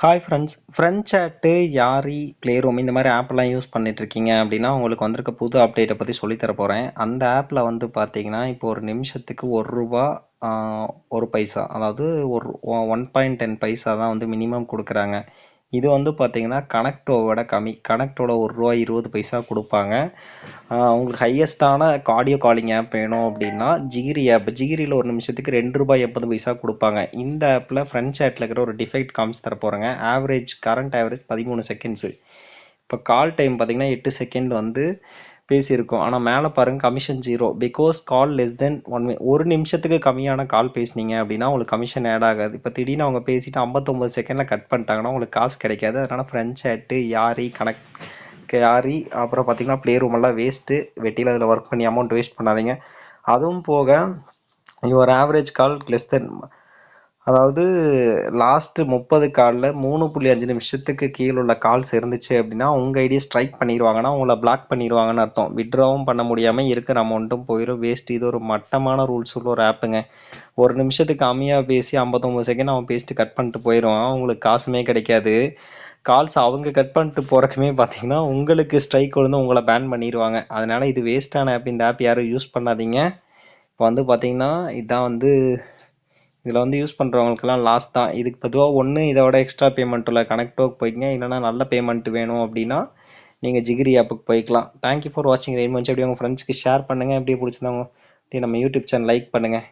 Hi friends friend chat Yaari play room இந்த மாதிரி ஆப்லாம் use பண்ணிட்டு இருக்கீங்க அப்படின்னா உங்களுக்கு வந்திருக்க புது அப்டேட்டை பற்றி சொல்லித்தர போகிறேன் அந்த ஆப்பில் வந்து பார்த்தீங்கன்னா இப்போ ஒரு நிமிஷத்துக்கு ஒரு ரூபா ஒரு பைசா அதாவது ஒரு ஒன் பாயிண்ட் டென் பைசா தான் வந்து மினிமம் கொடுக்குறாங்க. இது வந்து பார்த்தீங்கன்னா கனெக்டோவோட கம்மி. கனெக்டோட ஒரு ரூபா இருபது பைசா கொடுப்பாங்க. உங்களுக்கு ஹையஸ்ட்டான ஆடியோ காலிங் ஆப் வேணும் அப்படின்னா ஜிகிரி ஆப் ஜிகிரியில் ஒரு நிமிஷத்துக்கு ரெண்டு ரூபாய் எண்பது பைசா கொடுப்பாங்க. இந்த ஆப்பில் ஃப்ரண்ட் சேட்டில் இருக்கிற ஒரு டிஃபெக்ட் காமிச்சு தர போகிறேங்க ஆவரேஜ் கரண்ட் ஆவரேஜ் பதிமூணு செகண்ட்ஸு இப்போ கால் டைம் பார்த்தீங்கன்னா எட்டு செகண்ட் வந்து பேசியிருக்கோம். ஆனால் மேலே பாருங்கள் commission zero because call less than one ஒரு நிமிஷத்துக்கு கம்மியான கால் பேசுனீங்க அப்படின்னா உங்களுக்கு கமிஷன் ஆட் ஆகாது. இப்போ திடீர்னு அவங்க பேசிட்டு ஐம்பத்தொம்பது செகண்டில் கட் பண்ணிட்டாங்கன்னா உங்களுக்கு காசு கிடைக்காது. அதனால் ஃப்ரெண்ட் சேட்டு யாரி கனெக்ட் யாரி அப்புறம் பார்த்தீங்கன்னா ப்ளே ரூம் எல்லாம் வேஸ்ட்டு வெட்டியில் அதில் ஒர்க் பண்ணி அமௌண்ட் வேஸ்ட் பண்ணாதீங்க. அதுவும் போக your average call less than அதாவது லாஸ்ட்டு முப்பது காலில் மூணு புள்ளி அஞ்சு நிமிஷத்துக்கு கீழே உள்ள கால்ஸ் இருந்துச்சு அப்படின்னா உங்கள் ஐடியை ஸ்ட்ரைக் பண்ணிடுவாங்கன்னா உங்களை பிளாக் பண்ணிடுவாங்கன்னு அர்த்தம். விட்ராவும் பண்ண முடியாமல் இருக்கிற அமௌண்ட்டும் போயிடும் வேஸ்ட் இது ஒரு மட்டமான ரூல்ஸ் உள்ள ஒரு ஆப்புங்க ஒரு நிமிஷத்துக்கு கம்மியாக பேசி ஐம்பத்தொம்பது செகண்ட் அவன் பேசிட்டு கட் பண்ணிட்டு போயிடுவான் உங்களுக்கு காசுமே கிடைக்காது. கால்ஸ் அவங்க கட் பண்ணிட்டு போகிறக்குமே பார்த்தீங்கன்னா உங்களுக்கு ஸ்ட்ரைக் விழுந்து உங்களை பேன் பண்ணிடுவாங்க அதனால் இது வேஸ்ட்டான ஆப் இந்த ஆப் யாரும் யூஸ் பண்ணாதீங்க. இப்போ வந்து பார்த்தீங்கன்னா இதான் வந்து இதில் வந்து யூஸ் பண்ணுறவங்களுக்குலாம் லாஸ் தான். இதுக்கு பொதுவாக ஒன்று இதோட எக்ஸ்ட்ரா பேமெண்ட் உள்ள கனெக்டோக்கு போய்க்குங்க இல்லைனா நல்ல பேமெண்ட் வேணும் அப்படின்னா நீங்கள் ஜிகிரி ஆப்புக்கு போய்க்கலாம். தேங்க்யூ ஃபார் வாட்சிங் ரெயின் மந்த்ஸ் அப்படியே உங்கள் ஃப்ரெண்ட்ஸ்க்கு ஷேர் பண்ணுங்கள் அப்படியே பிடிச்சிருந்தாங்க அப்படியே நம்ம யூடியூப் சேனல் லைக் பண்ணுங்கள்